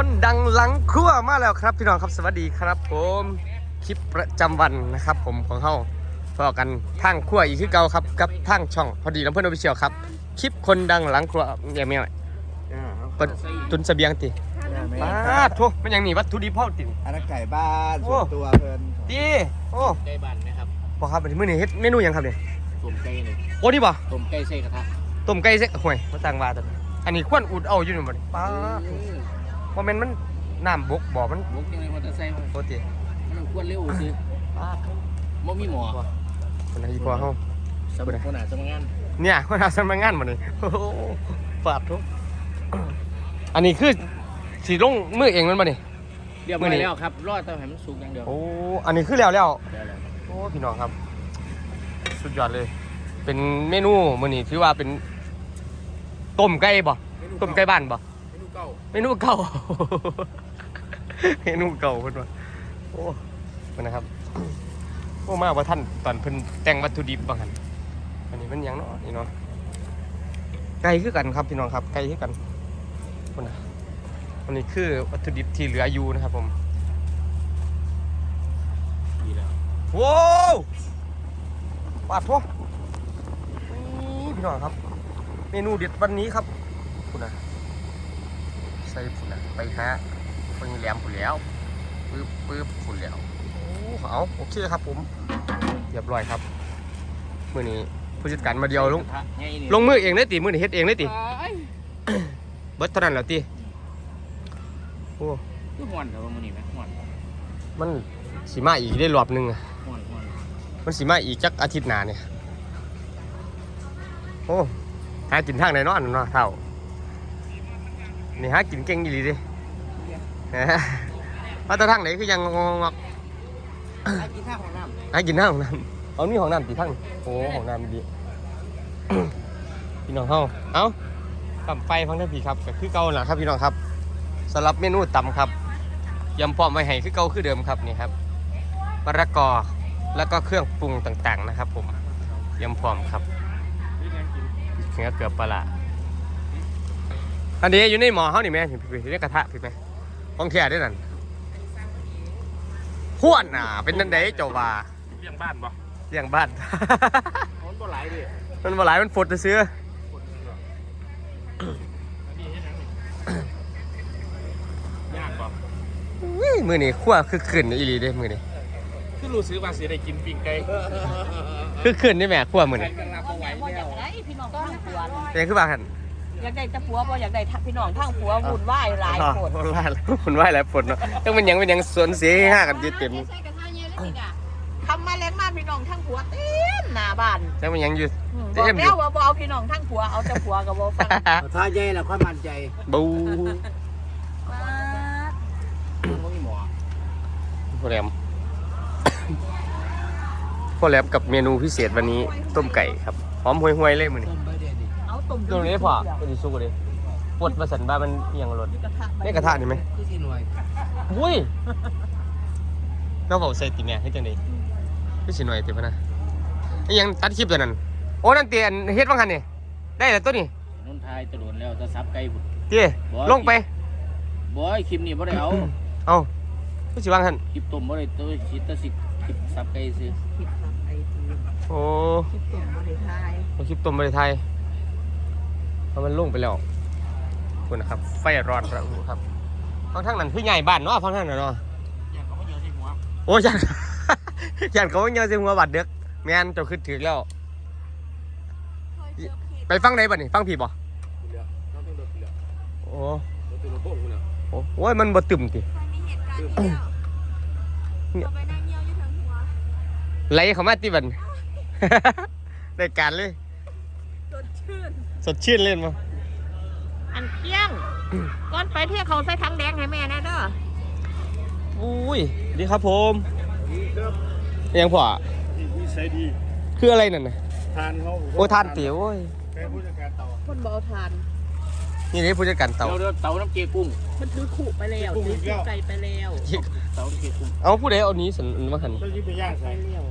คนดังหลังครัวมาแล้วครับพี่น้องครับสวัสดีครับ ผมคลิปประจำวันนะครับ ผมของเฮาพอกันทางครัวอีกคือเก่าครับกับทางช่องพอดีลำเพื่อนออฟฟิเชียลครับคลิปคนดังหลังครัวอย่าไม่เอาเปิดตุนเสบียงติมาโทมันยังหนีวัตถุดิบเผาติอันนั้นไก่บ้านโอ้ส่วนตัวเพิ่นดีโอ้ไก่บ้านนะครับบอกครับวันนี้มื้อนี้เฮ็ดเมนูหยังครับเนี่ยต้มไก่หนึ่งโอ้นี่บ่ต้มไก่ใส่กระทะต้มไก่เซ็กห่วยมาสั่งว่าตัวนี้อันนี้ควรอุดเอาอยู่นี่บ่นี่ป้า บ่แม่นมันน้ำบกบ่มันบุกยังไงมันจะใส่มันโคตรติมันควรเร็วซื้อป้าบ่มีหมอคนไหนอีพอเฮาสำหรับคนหาสำนักงานเนี่ยคนเอาสมัครงานมาเลยโอ้โหฝาดทุกอันนี้คือสีลงมือเองมันมาเนี่ยเรียบร้อยแล้วครับรอดแต่ให้มันสุกอย่างเดียวโอ้อันนี้คือแล้วแล้วได้แล้วโอ้พี่น้องครับ สุดยอดเลย เป็นเมนูมื้อนี้ถือว่าเป็นต้มไก่บ่ต้มไก่บ้านบ่ เมนูเก่าเมนูเก่า เมนูเก่าเพิ่นว่าโอ้เพิ่นนะครับโอ้มากว่าท่านตอนเพิ่นแต่งวัตถุดิบบางหันอันนี้มันหยังเนาะนี่เนาะไก่คือกันครับพี่น้องครับไก่คือกันคนนะอันนี้คือวัตถุดิบที่เหลืออยู่นะครับผมดีแล้วว้าวปาดทั่วนี่พี่น้องครับ เมนูเด็ดวันนี้ครับคุณนะใส่คุณนะไปฮะไปแหลมคุณแล้วปึ๊บปึ๊บคุณแล้วโอ้เอาโอเคครับผมเรียบร้อยครับมือนี้ผู้จัดการมาเดียวลงกระทะใหญ่นี่ลงมือเองเลยติมือนี้เฮ็ดเองเลยติเอ้ยเบิดเท่านั้นแล้วติโอ้คือหวนแต่ว่ามื้อนี้แม่หวนมันสีมาอีกได้รอบหนึงอะหวนหวนมันสีมาอีกจักอาทิตย์หน้าเนี่ยโอ้หากินทางไหนเนาะอันนั้นเนาะเท่า นี่หากินเก่งอีหลีเดิมาแต่ทางไหนคือยังงงกไอ้กินข้าวของน้ำหากินทางของน้ำเอานี่ของน้ำตีทางนี่โอ้ของน้ำดีพี่น้องเฮาเอ้ากำไฟพังท่านพี่ครับก็คือเก่าแหละครับพี่น้องครับสำหรับเมนูตำครับยำพร้อมไว้ให้คือเก่าคือเดิมครับนี่ครับมะระกอแล้วก็เครื่องปรุงต่างๆนะครับ ผมยำพร้อมครับเนื้อเกือบปลาร้า อันนี้อยู่ในหม้อเฮานี่แม่พี่พี่อยู่ในกระทะพี่แม่ของแท้ด้วยนั่นพวนน่ะ เป็นนันไดเจ้าว่าเลี้ยงบ้านบ่เลี้ยงบ้านมันบ่หลายดิมันมาหลายมันฝดจะซื้อยากบ่อุ้ยมือนี่ขั้วคือขึ้นอีหลีเด้มือนี่คือรู้สึกว่าสิได้กินปิ้งไก่คือขึ้นนี่แม่ขั้วมือใครนี่กำลังบ่ไหวบ่อแล้ยาวกได้พี่น้องทางผัวเป็นคือบ้าหัน อยากได้แต่ผัวบ่อยากได้พี่น้องทางผัววุ่นวายหลายคนคนว่าคนว่าหลายฝนเนาะต้องเป็นหยังเป็นหยังสวนเสียให้ห้ากันอยืดเต็มทำมาแรงมากพี่น้องทางผัวเต็มหน้าบ้านต้องเป็นหยังอยืด อืมเต็บอกมอยู่แล้วว่าบ่เอาพี่น้องทางผัวเอาแต่ผัวกับบ่ฟังถ้าใหญ่แล้วค่อยมั่นใจบูบ่มีหมอพ่อแหลมพ่อแหลมกับเมนูพิเศษวันนี้ต้มไก่ครับหอมห่วยๆเลยมือนี่ต้ม ตุ่มตรงนี้พอเป็นสุกเลยปวดมาสันบ้ามันเอียงรถกระทะนี่กระทะนี่ไหมคือสิหน่วยอุ้ยเราบอกใส่ติแม่ให้จังไดพี่สิหน่อยติพะนะนี่ยังตัดคลิปตัวนั้น โอ้นั่นเตียนเฮ็ดว่างหันนี่ได้แล้วตัวนี้นุ่นทายตะโดนแล้วจะซับไก่พุ่นเตี้ยลงไปบ่ไอ้คลิปนี้บ่ได้เอาเอาพี่สิว่างหันคลิปต้มบ่ได้ตัวคิดแต่สิคลิปซับไก่ซื้อคลิปทำไอทีโอ้คลิปตุ่มบ่ได้ทายเอาคลิปต้มไปไทยเพ ราะมันลงไปแล้วคุณนะครับ ไฟร้อนระอุครับฟังทางนั้นคือใหญ่บ้านเนาะฟังทางนั้นเนาะอยากเขาบ่เยอะใส่หัวโอ้ยันยันเขาว่เงาเสียงหัวบัดเด็กแม่นเจ้าขึ้นถือแล้ว ไปฟังไหนบ่นี่ฟังผีบ่น้องต้องโหลือโอ้โอ้ยมันบ่ตึมติไหลเขามาติบันได้การเลยสดชื่น สดชื่นเล่นมาอันเกี้ยงก่อนไปเที่ยวเขาใส่ถังแดงให้แม่นะเด้ออุ้ยดีครับผมนี่ครับยังพอนิสัยดีคืออะไรนั่นน่ะทานเขาโอ้ทานเตี๋ยวโอ้ยแค่ผู้จัดการเต่าคนบ่เอาทานนี่นี่ผู้จัดการเต่าเดี๋ยวเตาน้ำเกลือกุ้งมันถือขู่ไปแล้วถือขู่ไก่ไปแล้วเตาน้ำเกลือกุ้งเอาผู้ใดเอานี้สันมาหันเจ้าที่ไปย่างใส่ไปแล้ว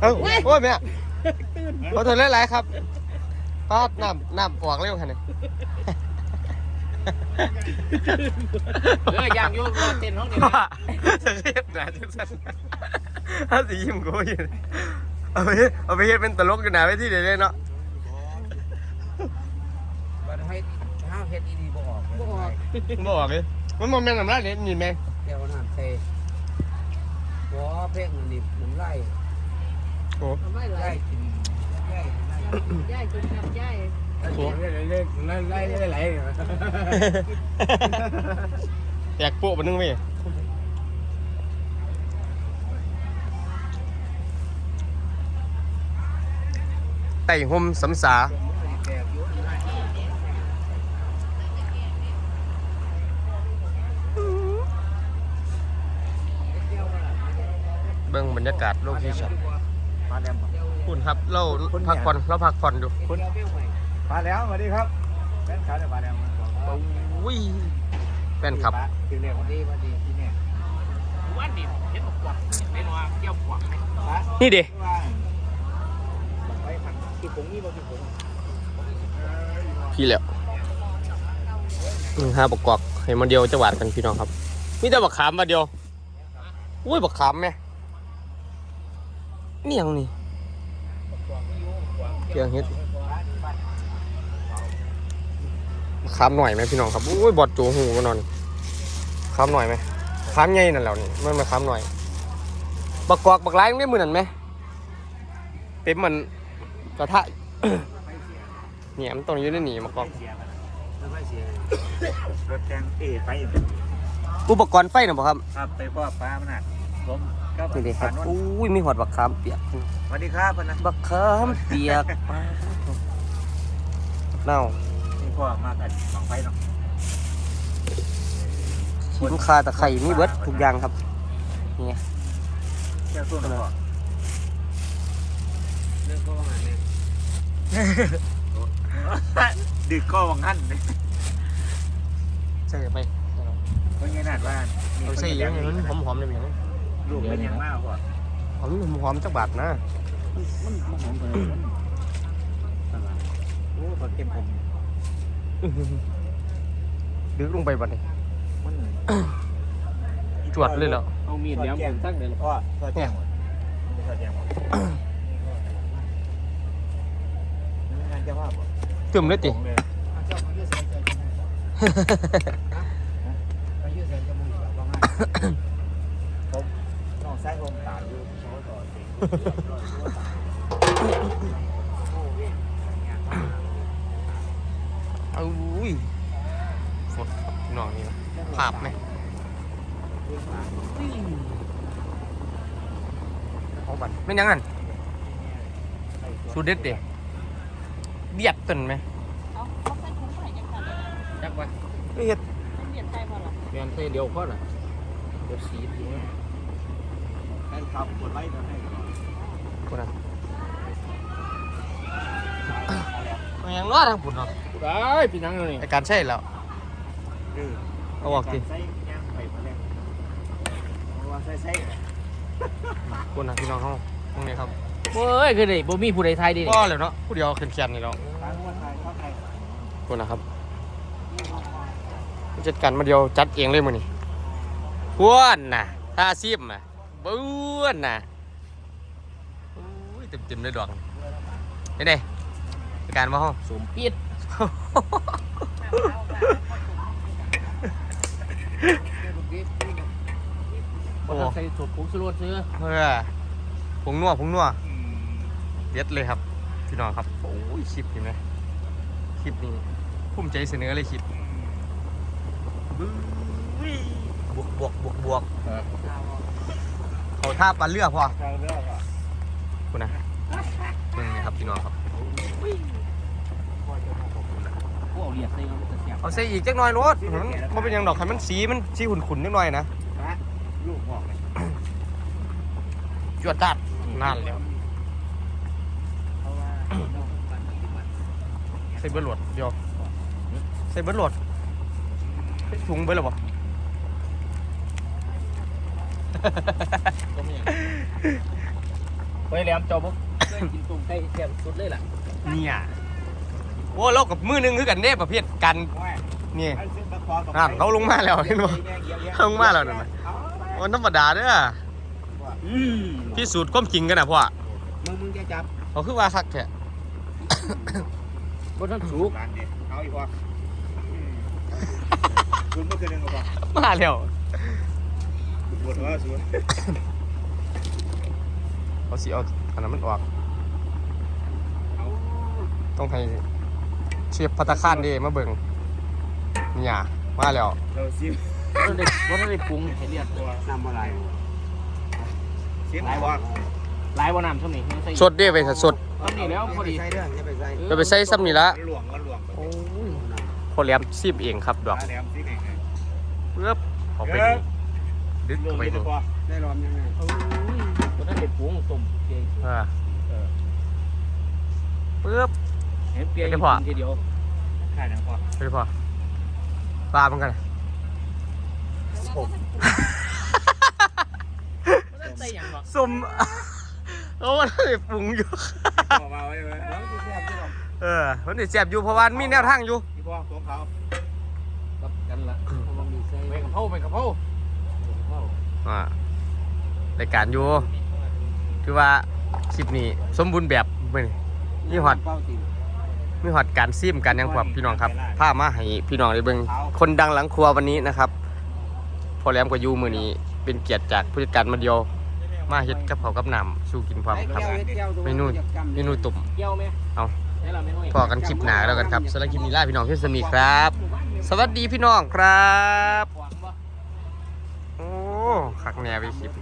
เอ้าโอ้ยแม่ขอโทษหลายๆครับ ปาดน้ำน้ำออกเร็วขนาดนี้เออย่างอยู่รอเต้นห้องนี้ว่าจะเรียกหนาจังสันถ้าสิยิ้มกูอยู่เอาไปเอาไปเฮ็ดเป็นตลกอยู่หนาไว้ที่เดี๋ยวนี้เนาะบัดให้ห้าวเฮ็ดดีๆบ่ออกบ่ออกบอกเลยมันมันแม่นน้ำลายเด็ดนี่แม่งเดี๋ยวน้ำเตะบ่เพ่งอันนี้น้ำไหลโอ้ไม่ไหลไหลกินไหล ย่ายกินกับย่ายแตกโป๊ะปนึงเว้ยไต่ห่มสำสาเบิ่งบรรยากาศโลเคชั่นมาแล้ว คุณครับ เราพักผ่อนเราพักผ่อนอยู่คุณมาแล้วสวัสดีครับแฟนคลับมาแล้วอุ้ยแฟนครับถึงเรียกว่าดีว่าดีที่เนี่ยวันนี้เห็นบอกกวักเห็นว่าเกี่ยวกวักไหมนี่เด้ว่าไปผักที่ผมนี่บ่ที่ผมพี่แล้วอืมห้าประกอบให้มาเดียวจะหวานกันพี่น้องครับมีแต่บักขามมาเดียวอุ้ยบักขามไหมนี่ยังนี่เกียงเฮ็ดบักขามหน่อยไหมพี่น้องครับอุ้ยบอดจูหูกันนอนขามหน่อยไหมขามใหญ่นั่นแหล้วนี่มันมาขามหน่อย บักกอกบักไร้ไม่เหมือนกันไหมเต็มเหมือนกระทะเนี่ยมันต้องอยู่ในหนีมากอกแล้วไม่เสียรถแดงเอไฟอุปกรณ์ไฟนะบ่ครับ ครับไปพ่อฟ้ามันหักผม ก็นี่ดิครับอุ้ยมีหอดบักขามเปียกสวัสดีครับพนักบักขามเปียกเน่านี่พ่อมากันสองไฟเนาะขิงคาตะไคร่มีเบิดทุกอย่างครับนี่แก้วส้มพ่อเรื่องก็ว่าเนี่ยดึกก็วังหันเลยใส่ไปเพราะงี้นาดว่าเอาใส่ยังไงมันหอมๆเลยมั้ย ลูกเป็นยังมากพ่อหอมหอมจักบาทนะมันมันหอมเลยโอ้ปลาเค็มผมดึกลงไปบัดนี้มันจวดเลยแล้วเอามีดแหลมผมตั้งเดินพ่อพ่อแจ้งหมดพ่อแจ้งหมดงานจะว่าบ่ตึมเลยติเลยเจ้าเขายืดใส่ใจจมูกเขายืด เอาอุ้ยฝนครับพี่น้องนี่นะภาพไหมเอาบัดไม่นยังงั้นสูดเด็ดเด็เดียดต้นไหมเอาเขาใส่ถุงใส่ยังไงจักวะเฮ็ดมันเบียดใจพอหรอเรียนเส้เดียวก็น่ะเดี๋ยวสีทิ้งแฟนคลับกดไลค์ตัวให้ กูนะมันยังรอดทางปุ่นเนาะได้พี่นังเลยไอการใช่แล้วคือเอาออกสิใส่ย่างไปพะแรงเพราะว่าใส่ใส่กูนะพี่น้องเขาตรงนี้ครับเฮ้ยคือได้บ่มีผู้ใดไทยดิก็เลยเนาะผู้เดียวขึ้นแขนนี่แล้วทางวันไทยเข้าไทยกูนะครับจัดการมาเดียวจัดเองเลยมือนี่พวนน่ะท่าซิมอะบ้วนน่ะอุ้ย เต็มเต็มๆเลยดอกนี่เด้จัดการมาห้องสมปิดบ่ทันใส่สดผงสรวดซื้อเพื่อผงนัวผงนัวเด็ดเลยครับพี่น้องครับโอ้ยคลิปเห็นไหมคลิปนี้ภูมิใจเสนอเลยคลิปบึ้ยบวกบวกบวกบวกเขาท่าปลาเรือพอทางเลือกอะ คุณนะนี่ครับพี่น้องครับ พวกเอาเหรียญใส่มันจะเสียบเอาใส่อีกจักหน่อยรถมันมันเป็นหยังดอกให้มันสีมันสีขุ่นๆนิดหน่อยนะนะลูกบอกเลยจวดจัดนั่นแหล้วเพราะว่าใส่เบิร์ดโหลดเดียวใส่เบิร์ดโหลดใส่ถุงเบิร์ดหรอปะไปแหลมเจ้าบ่เคยกินตุ่มไก่แซ่บสุดเลยล่ะเนี่ย โอ้เรากับมือหนึงคือกันเด้ประเภทกันว่านี่ไอ้เส้นตะขอกับอ่านเขาลงมาแล้วเห็นบ่แง่เงี้ยเงี้ยเขาลงมาแล้วนั่นน่ะมันธรรมดาเด้ออืมพิสูจน์ความจริงกันนะพ่อมึงมึงจะจับเขาคือว่าคักแท้บนทั้งสูงร้านเนี่ยเอาอีกพออืมคุณเมื่อคืนยังก็บอกมาแล้วปวดหัวสวนเขาสิเอาอันนั้นมันออกเอาต้องให้ เชฟพัตตาคารเด้มาเบิ่งเนี่ยมาแล้วเราซิมบนได้บนได้ปรุงให้เรียบตัวน้ำอะไรซิมไหนวะหลายบ่น้ำช่วงนี้ยังใส่สดเด้ไปสดตอนนี้แล้วพอดีใส่เด้ออย่าไปใส่จะไปใส่ซ้ำนี่ละมันหลวงมันหลวงโอ้ยพอแหลมซีบเองครับดอกแหลมซิมเองไงเพื่อเอาไปดึกรวมไปไปดูพอได้รวมยังไงบนนั้นได้ปรุงต้มเปียอ่าเพื่อ เห็นเปียเดี๋ยวพอทีเดียวค่ายนะพอไปพอปลาเหมือนกันบ่ได้ใส่หยังหรอกสมเอามันได้ปรุงอยู่พอมาไว้ไหมแล้วที่แซ่บที่เราเออมันได้แซ่บอยู่เพราะว่ามีแนวทางอยู่ที่พ่อของเขากับกันละเพราะมันมีใส่ไปกับเผาไปกับเผาอ่ารายการอยู่คือว่าคลิปนี้สมบูรณ์แบบเบิ่งมีฮอดเป้าตีน มีฮอดการซิมกันยังพร้อมพี่น้องครับพามาให้พี่น้องได้เบิ่งคนดังหลังครัววันนี้นะครับพอแหลมก็อยู่มื้อนี้เป็นเกียรติจากผู้จัดการมาเดียวมาเฮ็ดกับเขาวกับน้ำสู่กินพร้อมครับเมนูเมนูตุ่มเกี่ยวไหมเอาได้ละไม่น้อยพอกันคลิปหน้าแล้วกันครับสำหรับคลิปนี้ลาพี่น้องเพื่อนสมีครับ สวัสดีพี่น้องครับขวางบ่โอ้คักแนวไปคลิป